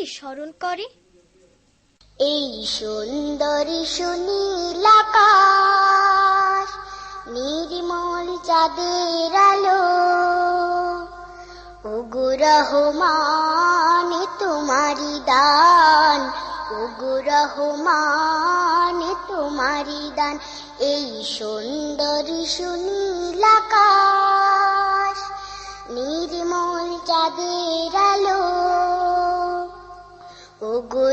তোমাকে স্মরণ করে? এই সুন্দরী সুনীল আকাশ, নির্মল চাঁদের আলো ওগো রহমান তোমারি দান ওগো রহমান তোমারি দান। এই সুন্দরী সুনীল আকাশ, নির্মল চাঁদের